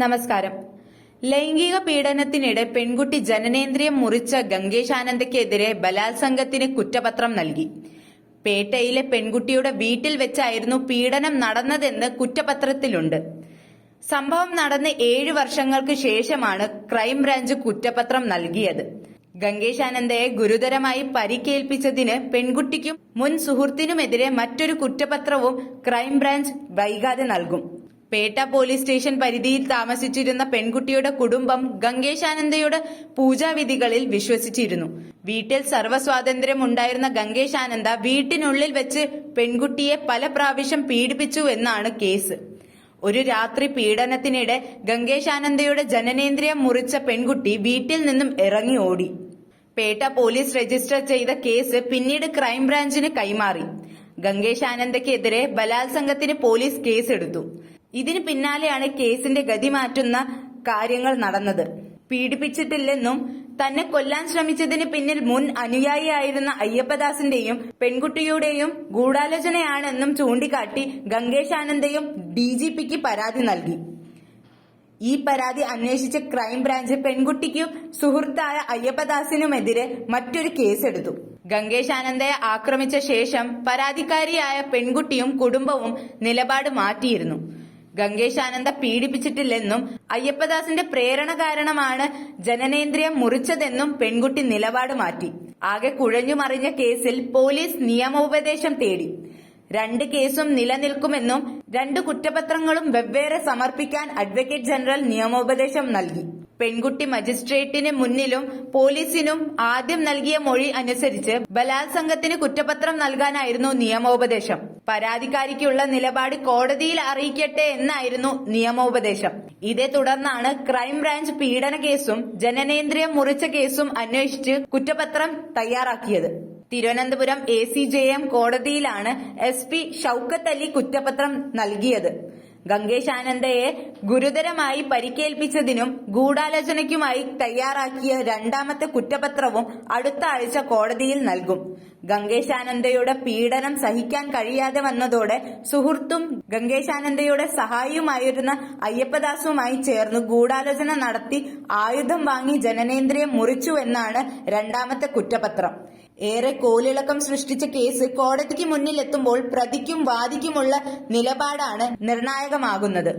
നമസ്കാരം. ലൈംഗിക പീഡനത്തിനിടെ പെൺകുട്ടി ജനനേന്ദ്രിയം മുറിച്ച ഗംഗേഷ് ആനന്ദയ്ക്കെതിരെ ബലാത്സംഗത്തിന് കുറ്റപത്രം നൽകി. പേട്ടയിലെ പെൺകുട്ടിയുടെ വീട്ടിൽ വെച്ചായിരുന്നു പീഡനം നടന്നതെന്ന് കുറ്റപത്രത്തിലുണ്ട്. സംഭവം നടന്ന് ഏഴു വർഷങ്ങൾക്ക് ശേഷമാണ് ക്രൈംബ്രാഞ്ച് കുറ്റപത്രം നൽകിയത്. ഗംഗേഷ് ആനന്ദയെ ഗുരുതരമായി പരിക്കേൽപ്പിച്ചതിന് പെൺകുട്ടിക്കും മുൻ സുഹൃത്തിനുമെതിരെ മറ്റൊരു കുറ്റപത്രവും ക്രൈംബ്രാഞ്ച് വൈകാതെ നൽകും. പേട്ട പോലീസ് സ്റ്റേഷൻ പരിധിയിൽ താമസിച്ചിരുന്ന പെൺകുട്ടിയുടെ കുടുംബം ഗംഗേഷാനന്ദയുടെ പൂജാവിധികളിൽ വിശ്വസിച്ചിരുന്നു. വീട്ടിൽ സർവസ്വാതന്ത്ര്യം ഉണ്ടായിരുന്ന ഗംഗേഷാനന്ദ വീട്ടിനുള്ളിൽ വെച്ച് പെൺകുട്ടിയെ പല പ്രാവശ്യം പീഡിപ്പിച്ചു എന്നാണ് കേസ്. ഒരു രാത്രി പീഡനത്തിനിടെ ഗംഗേഷാനന്ദയുടെ ജനനേന്ദ്രിയം മുറിച്ച പെൺകുട്ടി വീട്ടിൽ നിന്നും ഇറങ്ങി ഓടി. പേട്ട പോലീസ് രജിസ്റ്റർ ചെയ്ത കേസ് പിന്നീട് ക്രൈംബ്രാഞ്ചിന് കൈമാറി. ഗംഗേഷ് ആനന്ദയ്ക്കെതിരെ ബലാത്സംഗത്തിന് പോലീസ് കേസെടുത്തു. ഇതിന് പിന്നാലെയാണ് കേസിന്റെ ഗതി മാറ്റുന്ന കാര്യങ്ങൾ നടന്നത്. പീഡിപ്പിച്ചിട്ടില്ലെന്നും തന്നെ കൊല്ലാൻ ശ്രമിച്ചതിന് പിന്നിൽ മുൻ അനുയായിയായിരുന്ന അയ്യപ്പദാസിന്റെയും പെൺകുട്ടിയുടെയും ഗൂഢാലോചനയാണെന്നും ചൂണ്ടിക്കാട്ടി ഗംഗേഷ് ആനന്ദയും ഡിജിപിക്ക് പരാതി നൽകി. ഈ പരാതി അന്വേഷിച്ച ക്രൈംബ്രാഞ്ച് പെൺകുട്ടിക്കും സുഹൃത്തായ അയ്യപ്പദാസിനുമെതിരെ മറ്റൊരു കേസെടുത്തു. ഗംഗേഷ് ആനന്ദയെ ആക്രമിച്ച ശേഷം പരാതിക്കാരിയായ പെൺകുട്ടിയും കുടുംബവും നിലപാട് മാറ്റിയിരുന്നു. ഗംഗേഷ് ആനന്ദ പീഡിപ്പിച്ചിട്ടില്ലെന്നും അയ്യപ്പദാസിന്റെ പ്രേരണ കാരണമാണ് ജനനേന്ദ്രിയം മുറിച്ചതെന്നും പെൺകുട്ടി നിലപാട് മാറ്റി. ആകെ കുഴഞ്ഞു മറിഞ്ഞ കേസിൽ പോലീസ് നിയമോപദേശം തേടി. രണ്ട് കേസും നിലനിൽക്കുമെന്നും രണ്ട് കുറ്റപത്രങ്ങളും വെവ്വേറെ സമർപ്പിക്കാൻ അഡ്വക്കേറ്റ് ജനറൽ നിയമോപദേശം നൽകി. പെൺകുട്ടി മജിസ്ട്രേറ്റിന് മുന്നിലും പോലീസിനും ആദ്യം നൽകിയ മൊഴി അനുസരിച്ച് ബലാത്സംഗത്തിന് കുറ്റപത്രം നൽകാനായിരുന്നു നിയമോപദേശം. പരാതിക്കാരിക്കുള്ള നിലപാട് കോടതിയിൽ അറിയിക്കട്ടെ എന്നായിരുന്നു നിയമോപദേശം. ഇതേ തുടർന്നാണ് ക്രൈംബ്രാഞ്ച് പീഡന കേസും ജനനേന്ദ്രിയം മുറിച്ച കേസും അന്വേഷിച്ച് കുറ്റപത്രം തയ്യാറാക്കിയത്. Thiruvananthapuram A C J M കോടതിയിലാണ് എസ് പി ഷൌക്കത്ത് അലി കുറ്റപത്രം നൽകിയത്. ഗംഗേഷ് ആനന്ദയെ ഗുരുതരമായി പരിക്കേൽപ്പിച്ചതിനും ഗൂഢാലോചനയ്ക്കുമായി തയ്യാറാക്കിയ രണ്ടാമത്തെ കുറ്റപത്രവും അടുത്ത ആഴ്ച കോടതിയിൽ നൽകും. ഗംഗേഷ് ആനന്ദയുടെ പീഡനം സഹിക്കാൻ കഴിയാതെ വന്നതോടെ സുഹൃത്തും ഗംഗേശാനന്ദയുടെ സഹായിയുമായിരുന്ന അയ്യപ്പദാസുമായി ചേർന്ന് ഗൂഢാലോചന നടത്തി ആയുധം വാങ്ങി ജനനേന്ദ്രിയം മുറിച്ചുവെന്നാണ് രണ്ടാമത്തെ കുറ്റപത്രം. ഏറെ കോലിളക്കം സൃഷ്ടിച്ച കേസ് കോടതിക്ക് മുന്നിലെത്തുമ്പോൾ പ്രതിക്കും വാദിക്കുമുള്ള നിലപാടാണ് നിർണായകമാകുന്നത്.